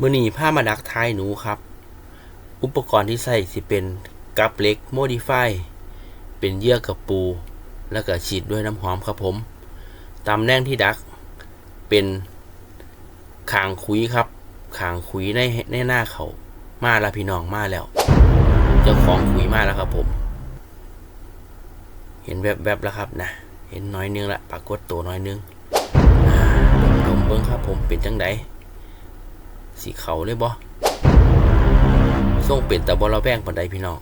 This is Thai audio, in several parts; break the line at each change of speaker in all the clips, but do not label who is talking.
มื่อนีผ้ามาดักท้ายหนูครับ อุปกรณ์ที่ใส่สิเป็นกับเล็กโมดิฟายเป็นเยื่อกับปู แล้วก็ฉีดด้วยน้ำหอมครับผมตำแหน่งที่ดัก เป็นขางคุยครับขางคุยในในหน้าเขามาแล้วพี่น้องมาแล้ว เจ้าของคุยมาแล้วครับผม เห็นแวบๆแล้วครับนะเห็นน้อยนึงละปรากฏตัวน้อยนึงอ่าดมเบิ้งครับผมเป็นจังได สีเขาเลยบ่ส่งเป็นแต่บ่เราแป้งปันใดพี่น้อง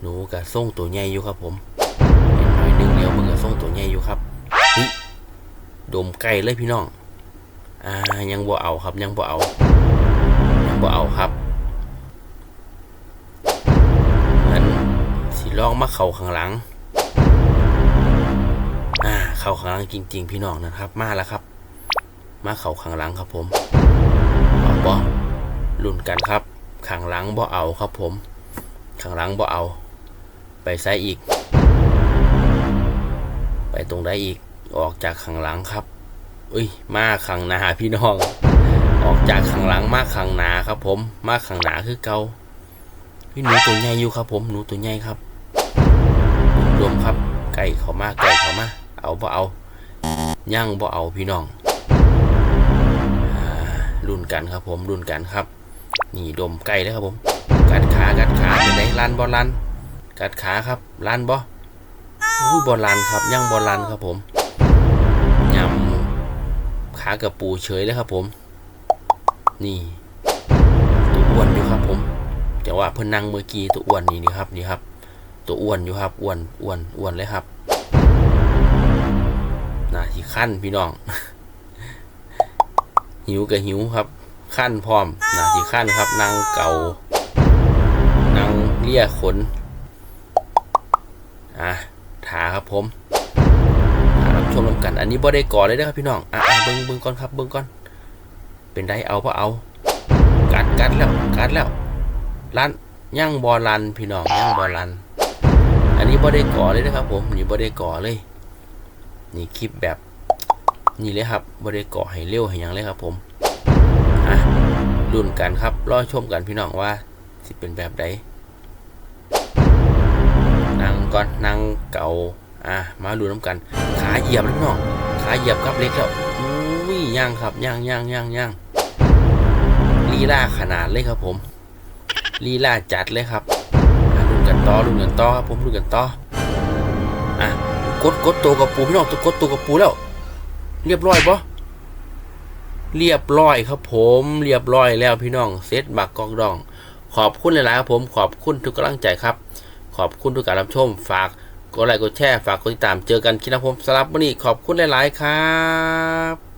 หนูกับส่งตัวใหญ่อยู่ครับผมเห็นหน่อยนึงเดียวมันก็ส่งตัวใหญ่อยู่ครับฮ้ยดมไก่เลยพี่น้อง อ่ายังบ่เอาครับยังบ่เอา ยังบ่เอาครับงั้นสิลองมาเข่าข้างหลัง อ่าเข่าข้างหลังจริง ๆ พี่น้องนะครับ มาแล้วครับ มาเข่าข้างหลังครับผม บ่รุ่นกันครับข้างหลังบ่เอาครับผมข้างหลังบ่เอา ไปใส่อีก ไปตรงได้อีกออกจากข้างหลังครับอุ้ยมาข้างหนาพี่น้อง ออกจากข้างหลังมาข้างหนาครับ ผมมาข้างหนาคือเก่าพี่หนูตัวใหญ่อยู่ครับ ผมหนูตัวใหญ่ครับรวมครับไก่เขามาไก่เขามาเอาบ่เอาย่างบ่เอาพี่น้อง รุ่นกันครับผมรุ่นกันครับ นี่ดมไก่เลยครับผม กัดขากัดขาเป็นไงลันบอลลัน กัดขาครับลันบออุ้ยบอลลันครับย่างบอลันครับผมยำขากับปูเฉยเลยครับผม นี่ตัวอ้วนอยู่ครับผมแต่ว่าเพิ่นนั่งเมื่อกี้ตัวอ้วนนี่นี่ครับนี่ครับ ตัวอ้วนอยู่ครับอ้วนอ้วนอ้วนเลยครับน่าที่ขั้นพี่น้อง หิวกับหิวครับขั้นพร้อมนะที่ขั้นครับนางเก่านางเลี่ยขนอะถาครับผมรับชมนำกัน อันนี้บ่ได้ก่อเลยนะครับพี่น้องอะเบิ้งเบิ้งก่อนครับเบิ้งก่อน เป็นได้เอาเพราะเอา กัดกัดแล้วกัดแล้วลันย่างบอลันพี่น้องย่างบอลัน อันนี้บ่ได้ก่อเลยนะครับผมนี่บ่ได้ก่อเลย นี่คลิปแบบ นี่เลยครับบ่ได้ก่อให้เร็วให้ยังเลยครับผมอะรุ่นกันครับรอชมกันพี่น้องว่าสิเป็นแบบใดนั่งก่อนนั่งเก่าอะมาดูน้ำกัน ขาเหยียบพี่น้องขาเหยียบครับเล็กแล้วอุ้ยย่างครับย่างย่างย่างย่างลีลาขนาดเลยครับผมลีลาจัดเลยครับรุ่นกันต่อรุ่นกันต่อครับผมรุ่นกันต่ออะกดกดตัวกับปูพี่น้องตัวกดตัวกับปูแล้ว เรียบร้อยปะเรียบร้อยครับผม เรียบร้อยแล้วพี่น้องเซตบักกอกดอง ขอบคุณหลายๆครับผมขอบคุณทุกกำลังใจครับ ขอบคุณทุกการรับชมฝากกดไลค์กดแชร์ฝากกดติดตามเจอกันคลิปหน้าผมสำหรับวันนี้ขอบคุณหลาย ๆ ครับ